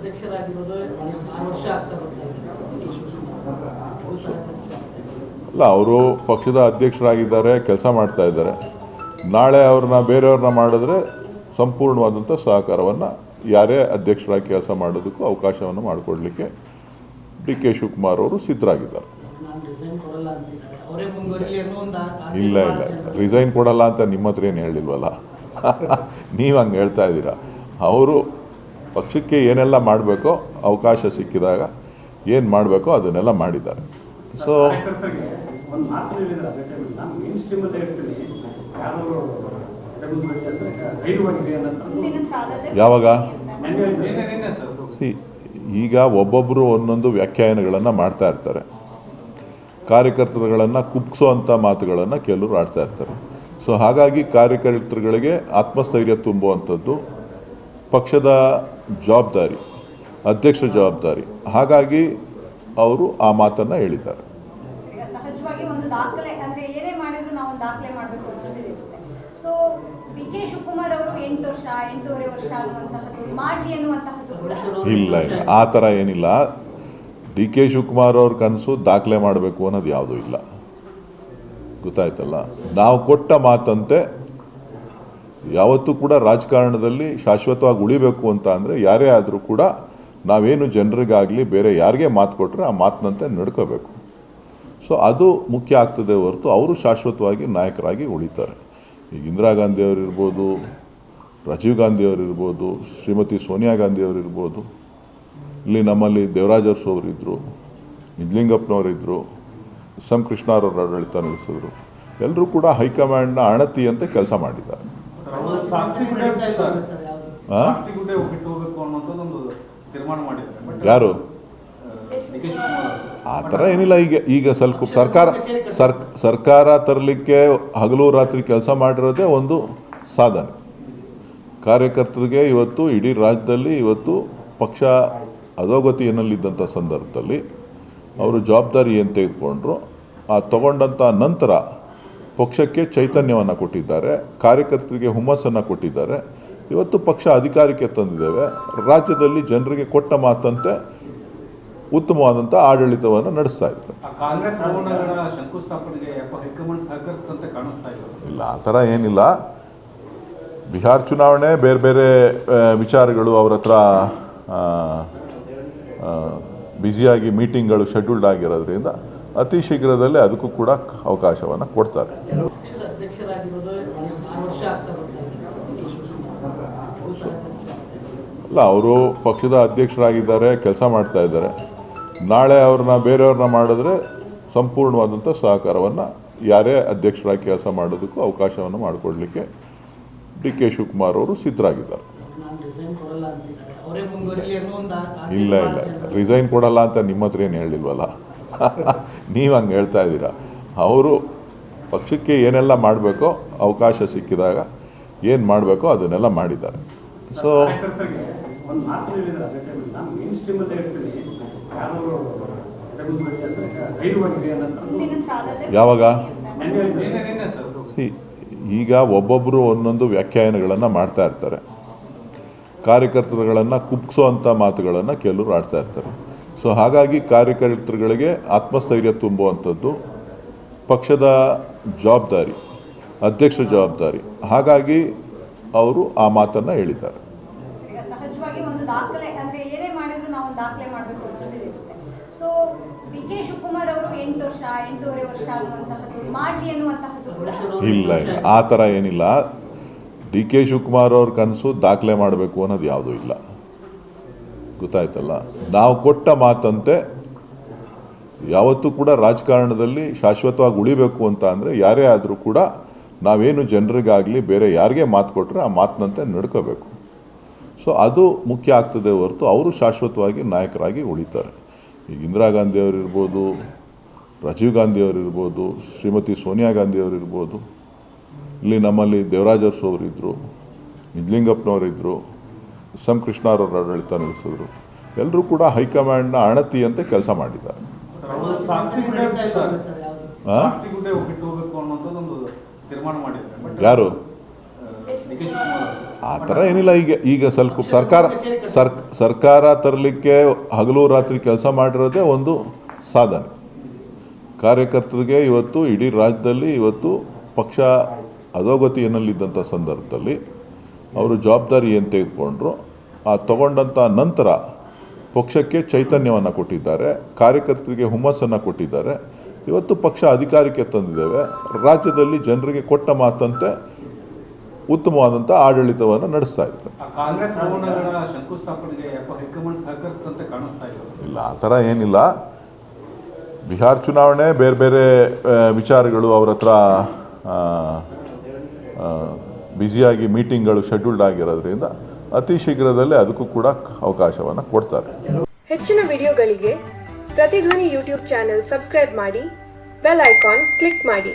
ಅಧ್ಯಕ್ಷರಾಗಿರೋದು ಆರು ವರ್ಷ ಆಗ್ತಾ ಬರ್ತಾ. ಅಲ್ಲ ಅವರು ಪಕ್ಷದ ಅಧ್ಯಕ್ಷರಾಗಿದ್ದಾರೆ ಕೆಲಸ ಮಾಡ್ತಾ ಇದ್ದಾರೆ. ನಾಳೆ ಅವ್ರನ್ನ ಬೇರೆಯವ್ರನ್ನ ಮಾಡಿದ್ರೆ ಸಂಪೂರ್ಣವಾದಂಥ ಸಹಕಾರವನ್ನು ಯಾರೇ ಅಧ್ಯಕ್ಷರಾಗಿ ಕೆಲಸ ಮಾಡೋದಕ್ಕೂ ಅವಕಾಶವನ್ನು ಮಾಡಿಕೊಡ್ಲಿಕ್ಕೆ ಡಿ ಕೆ ಶಿವಕುಮಾರ್ ಅವರು ಸಿದ್ಧರಾಗಿದ್ದಾರೆ. ಇಲ್ಲ ಇಲ್ಲ. ರಿಸೈನ್ ಕೊಡಲ್ಲ ಅಂತ ನಿಮ್ಮ ಹತ್ರ ಏನು ಹೇಳಿಲ್ವಲ್ಲ? ನೀವು ಹಂಗೆ ಹೇಳ್ತಾ ಇದ್ದೀರಾ? ಅವರು ಪಕ್ಷಕ್ಕೆ ಏನೆಲ್ಲ ಮಾಡಬೇಕೋ ಅವಕಾಶ ಸಿಕ್ಕಿದಾಗ ಏನು ಮಾಡಬೇಕೋ ಅದನ್ನೆಲ್ಲ ಮಾಡಿದ್ದಾರೆ. ಸೊ ಯಾವಾಗ? ಸಿ ಈಗ ಒಬ್ಬೊಬ್ಬರು ಒಂದೊಂದು ವ್ಯಾಖ್ಯಾನಗಳನ್ನು ಮಾಡ್ತಾ ಇರ್ತಾರೆ. ಕಾರ್ಯಕರ್ತರುಗಳನ್ನು ಕುಗ್ಸೋವಂಥ ಮಾತುಗಳನ್ನು ಕೆಲವರು ಆಡ್ತಾ ಇರ್ತಾರೆ. ಸೊ ಹಾಗಾಗಿ ಕಾರ್ಯಕರ್ತರುಗಳಿಗೆ ಆತ್ಮಸ್ಥೈರ್ಯ ತುಂಬುವಂಥದ್ದು ಪಕ್ಷದ ಜವಾಬ್ದಾರಿ ಅಧ್ಯಕ್ಷ ಜವಾಬ್ದಾರಿ. ಹಾಗಾಗಿ ಅವರು ಆ ಮಾತನ್ನು ಹೇಳಿದ್ದಾರೆ. ಈಗ ಸಹಜವಾಗಿ ಒಂದು ದಾಖಲೆ ಅಂದ್ರೆ ಏನೇ ಮಾಡಿದ್ರು ನಾವು ಒಂದು ದಾಖಲೆ ಮಾಡಬೇಕು ಅನ್ನೋದಿರುತ್ತೆ ಸೊ ಡಿ ಕೆ ಶಿವಕುಮಾರ್ ಅವರು ಎಂಟು ವರ್ಷ ಎಂಟೂವರೆ ವರ್ಷ ಅನ್ನುವಂತಹದ್ದು ಮಾಡ್ಲಿ ಅನ್ನುವಂತಹದ್ದು ಇಲ್ಲ ಇಲ್ಲ. ಆ ಥರ ಏನಿಲ್ಲ. ಡಿ ಕೆ ಶಿವಕುಮಾರ್ ಅವ್ರ ಕನಸು ದಾಖಲೆ ಮಾಡಬೇಕು ಅನ್ನೋದು ಯಾವುದೂ ಇಲ್ಲ. ಗೊತ್ತಾಯ್ತಲ್ಲ? ನಾವು ಕೊಟ್ಟ ಮಾತಂತೆ ಯಾವತ್ತೂ ಕೂಡ ರಾಜಕಾರಣದಲ್ಲಿ ಶಾಶ್ವತವಾಗಿ ಉಳಿಬೇಕು ಅಂತ ಅಂದರೆ ಯಾರೇ ಆದರೂ ಕೂಡ ನಾವೇನು ಜನರಿಗಾಗಲಿ ಬೇರೆ ಯಾರಿಗೆ ಮಾತು ಕೊಟ್ಟರೆ ಆ ಮಾತಿನಂತೆ ನಡ್ಕೋಬೇಕು. ಸೊ ಅದು ಮುಖ್ಯ ಆಗ್ತದೆ ಹೊರತು ಅವರು ಶಾಶ್ವತವಾಗಿ ನಾಯಕರಾಗಿ ಉಳಿತಾರೆ. ಈಗ ಇಂದಿರಾ ಗಾಂಧಿ ಅವರು ಇರ್ಬೋದು ರಾಜೀವ್ ಗಾಂಧಿ ಅವರು ಇರ್ಬೋದು ಶ್ರೀಮತಿ ಸೋನಿಯಾ ಗಾಂಧಿ ಅವರು ಇರ್ಬೋದು ಇಲ್ಲಿ ನಮ್ಮಲ್ಲಿ ದೇವರಾಜ್ ಅವರಿದ್ದರು ನಿಜಲಿಂಗಪ್ಪನವರಿದ್ದರು ಎಸ್ ಎಂ ಕೃಷ್ಣರವರು ಆಡಳಿತ ನಡೆಸಿದ್ರು, ಎಲ್ಲರೂ ಕೂಡ ಹೈಕಮಾಂಡ್ನ ಅಣತಿಯಂತೆ ಕೆಲಸ ಮಾಡಿದ್ದಾರೆ. ಯಾರು? ಆ ಥರ ಏನಿಲ್ಲ ಈಗ ಈಗ ಸ್ವಲ್ಪ ಸರ್ಕಾರ ಸರ್ ಸರ್ಕಾರ ತರಲಿಕ್ಕೆ ಹಗಲು ರಾತ್ರಿ ಕೆಲಸ ಮಾಡಿರೋದೇ ಒಂದು ಸಾಧನೆ. ಕಾರ್ಯಕರ್ತರಿಗೆ ಇವತ್ತು ಇಡೀ ರಾಜ್ಯದಲ್ಲಿ ಇವತ್ತು ಪಕ್ಷ ಅಧೋಗತಿಯಲ್ಲಿದ್ದಂಥ ಸಂದರ್ಭದಲ್ಲಿ ಅವರು ಜವಾಬ್ದಾರಿ ಏನು ತೆಗೆದುಕೊಂಡ್ರು ಆ ತಗೊಂಡಂಥ ನಂತರ ಪಕ್ಷಕ್ಕೆ ಚೈತನ್ಯವನ್ನು ಕೊಟ್ಟಿದ್ದಾರೆ ಕಾರ್ಯಕರ್ತರಿಗೆ ಹುಮ್ಮಸ್ಸನ್ನು ಕೊಟ್ಟಿದ್ದಾರೆ. ಇವತ್ತು ಪಕ್ಷ ಅಧಿಕಾರಕ್ಕೆ ತಂದಿದ್ದೇವೆ. ರಾಜ್ಯದಲ್ಲಿ ಜನರಿಗೆ ಕೊಟ್ಟ ಮಾತಂತೆ ಉತ್ತಮವಾದಂಥ ಆಡಳಿತವನ್ನು ನಡೆಸ್ತಾ ಇದ್ದಾರೆ. ಇಲ್ಲ ಆ ಥರ ಏನಿಲ್ಲ. ಬಿಹಾರ್ ಚುನಾವಣೆ ಬೇರೆ ಬೇರೆ ವಿಚಾರಗಳು ಅವ್ರ ಹತ್ರ ಬ್ಯುಸಿಯಾಗಿ ಮೀಟಿಂಗ್ಗಳು ಶೆಡ್ಯೂಲ್ಡ್ ಆಗಿರೋದ್ರಿಂದ ಅತಿ ಶೀಘ್ರದಲ್ಲೇ ಅದಕ್ಕೂ ಕೂಡ ಅವಕಾಶವನ್ನು ಕೊಡ್ತಾರೆ. ಅಲ್ಲ, ಅವರು ಪಕ್ಷದ ಅಧ್ಯಕ್ಷರಾಗಿದ್ದಾರೆ, ಕೆಲಸ ಮಾಡ್ತಾ ಇದ್ದಾರೆ. ನಾಳೆ ಅವ್ರನ್ನ ಬೇರೆಯವ್ರನ್ನ ಮಾಡಿದ್ರೆ ಸಂಪೂರ್ಣವಾದಂಥ ಸಹಕಾರವನ್ನು ಯಾರೇ ಅಧ್ಯಕ್ಷರಾಗಿ ಕೆಲಸ ಮಾಡೋದಕ್ಕೂ ಅವಕಾಶವನ್ನು ಮಾಡಿಕೊಡ್ಲಿಕ್ಕೆ ಡಿ ಕೆ ಶಿವಕುಮಾರ್ ಅವರು ಸಿದ್ಧರಾಗಿದ್ದಾರೆ. ಇಲ್ಲ ಇಲ್ಲ, ರಿಸೈನ್ ಕೊಡಲ್ಲ ಅಂತ ನಿಮ್ಮ ಹತ್ರ ಏನು ಹೇಳಿಲ್ವಲ್ಲ? ನೀವು ಹಂಗೆ ಹೇಳ್ತಾ ಇದ್ದೀರಾ? ಅವರು ಪಕ್ಷಕ್ಕೆ ಏನೆಲ್ಲ ಮಾಡಬೇಕೋ ಅವಕಾಶ ಸಿಕ್ಕಿದಾಗ ಏನು ಮಾಡಬೇಕೋ ಅದನ್ನೆಲ್ಲ ಮಾಡಿದ್ದಾರೆ. ಸೊ ಯಾವಾಗ? ನೆನ್ನೆ ನಿನ್ನೆ ನಿನ್ನೆ ಸರ್. ಸಿ ಈಗ ಒಬ್ಬೊಬ್ಬರು ಒಂದೊಂದು ವ್ಯಾಖ್ಯಾನಗಳನ್ನು ಮಾಡ್ತಾ ಇರ್ತಾರೆ. ಕಾರ್ಯಕರ್ತರುಗಳನ್ನು ಕುಗ್ಸೋವಂಥ ಮಾತುಗಳನ್ನು ಕೆಲವರು ಆಡ್ತಾ ಇರ್ತಾರೆ. ಸೊ ಹಾಗಾಗಿ ಕಾರ್ಯಕರ್ತರುಗಳಿಗೆ ಆತ್ಮಸ್ಥೈರ್ಯ ತುಂಬುವಂಥದ್ದು ಪಕ್ಷದ ಜವಾಬ್ದಾರಿ ಅಧ್ಯಕ್ಷ ಜವಾಬ್ದಾರಿ. ಹಾಗಾಗಿ ಅವರು ಆ ಮಾತನ್ನು ಹೇಳಿದ್ದಾರೆ. ಈಗ ಸಹಜವಾಗಿ ಒಂದು ದಾಖಲೆ ಅಂದ್ರೆ ಏನೇ ಮಾಡಿದ್ರು ನಾವು ಒಂದು ದಾಖಲೆ ಮಾಡಬೇಕು ಅನ್ನೋದಿರುತ್ತೆ ಸೊ ಡಿ ಕೆ ಶಿವಕುಮಾರ್ ಅವರು ಎಂಟು ವರ್ಷ ಎಂಟೂವರೆ ವರ್ಷ ಅನ್ನುವಂತಹದ್ದು ಮಾಡ್ಲಿ ಅನ್ನುವಂತಹದ್ದು ಕೂಡ ಇಲ್ಲ ಇಲ್ಲ. ಆ ಥರ ಏನಿಲ್ಲ. ಡಿ ಕೆ ಶಿವಕುಮಾರ್ ಅವ್ರ ಕನಸು ದಾಖಲೆ ಮಾಡಬೇಕು ಅನ್ನೋದು ಯಾವುದೂ ಇಲ್ಲ. ಗೊತ್ತಾಯ್ತಲ್ಲ. ನಾವು ಕೊಟ್ಟ ಮಾತಂತೆ ಯಾವತ್ತೂ ಕೂಡ ರಾಜಕಾರಣದಲ್ಲಿ ಶಾಶ್ವತವಾಗಿ ಉಳಿಬೇಕು ಅಂತ ಅಂದರೆ ಯಾರೇ ಆದರೂ ಕೂಡ ನಾವೇನು ಜನರಿಗಾಗಲಿ ಬೇರೆ ಯಾರಿಗೆ ಮಾತು ಕೊಟ್ಟರೆ ಆ ಮಾತಿನಂತೆ ನಡ್ಕೋಬೇಕು. ಸೊ ಅದು ಮುಖ್ಯ ಆಗ್ತದೆ ಹೊರತು ಅವರು ಶಾಶ್ವತವಾಗಿ ನಾಯಕರಾಗಿ ಉಳಿತಾರೆ. ಈಗ ಇಂದಿರಾ ಗಾಂಧಿ ಅವರಿರ್ಬೋದು ರಾಜೀವ್ ಗಾಂಧಿ ಅವರಿರ್ಬೋದು ಶ್ರೀಮತಿ ಸೋನಿಯಾ ಗಾಂಧಿ ಅವರಿರ್ಬೋದು ಇಲ್ಲಿ ನಮ್ಮಲ್ಲಿ ದೇವರಾಜ್ ಅರಸು ಅವರಿದ್ದರು ನಿಜಲಿಂಗಪ್ಪನವರಿದ್ದರು ಎಸ್ ಎಂ ಕೃಷ್ಣರವರು ಆಡಳಿತ ನಡೆಸಿದ್ರು. ಎಲ್ಲರೂ ಕೂಡ ಹೈಕಮಾಂಡ್ನ ಅಂತ ಕೆಲಸ ಮಾಡಿದ್ದಾರೆ. ಯಾರು? ಆ ಥರ ಏನಿಲ್ಲ ಈಗ ಈಗ ಸ್ವಲ್ಪ ಸರ್ಕಾರ ಸರ್ ಸರ್ಕಾರ ತರಲಿಕ್ಕೆ ಹಗಲು ರಾತ್ರಿ ಕೆಲಸ ಮಾಡಿರೋದೇ ಒಂದು ಸಾಧನೆ. ಕಾರ್ಯಕರ್ತರಿಗೆ ಇವತ್ತು ಇಡೀ ರಾಜ್ಯದಲ್ಲಿ ಇವತ್ತು ಪಕ್ಷ ಅಧೋಗತಿಯಲ್ಲಿದ್ದಂಥ ಸಂದರ್ಭದಲ್ಲಿ ಅವರು ಜವಾಬ್ದಾರಿ ಏನು ತೆಗೆದುಕೊಂಡ್ರು. ಆ ತಗೊಂಡಂಥ ನಂತರ ಪಕ್ಷಕ್ಕೆ ಚೈತನ್ಯವನ್ನು ಕೊಟ್ಟಿದ್ದಾರೆ ಕಾರ್ಯಕರ್ತರಿಗೆ ಹುಮ್ಮಸ್ಸನ್ನು ಕೊಟ್ಟಿದ್ದಾರೆ. ಇವತ್ತು ಪಕ್ಷ ಅಧಿಕಾರಕ್ಕೆ ತಂದಿದ್ದೇವೆ. ರಾಜ್ಯದಲ್ಲಿ ಜನರಿಗೆ ಕೊಟ್ಟ ಮಾತಂತೆ ಉತ್ತಮವಾದಂಥ ಆಡಳಿತವನ್ನು ನಡೆಸ್ತಾ ಇದ್ದಾರೆ. ಕಾಣಿಸ್ತಾ ಇಲ್ಲ ಆ ಥರ ಏನಿಲ್ಲ. ಬಿಹಾರ್ ಚುನಾವಣೆ ಬೇರೆ ಬೇರೆ ವಿಚಾರಗಳು ಅವ್ರ ಹತ್ರ ಬ್ಯುಸಿಯಾಗಿ ಮೀಟಿಂಗ್ಗಳು ಶೆಡ್ಯೂಲ್ಡ್ ಆಗಿರೋದ್ರಿಂದ ಅತಿ ಶೀಘ್ರದಲ್ಲೇ ಅದಕ್ಕೂ ಕೂಡ ಅವಕಾಶವನ್ನು ಕೊಡ್ತಾರೆ. ಹೆಚ್ಚಿನ ವಿಡಿಯೋಗಳಿಗೆ ಪ್ರತಿಧ್ವನಿ ಯೂಟ್ಯೂಬ್ ಚಾನೆಲ್ ಸಬ್ಸ್ಕ್ರೈಬ್ ಮಾಡಿ, ಬೆಲ್ ಐಕಾನ್ ಕ್ಲಿಕ್ ಮಾಡಿ.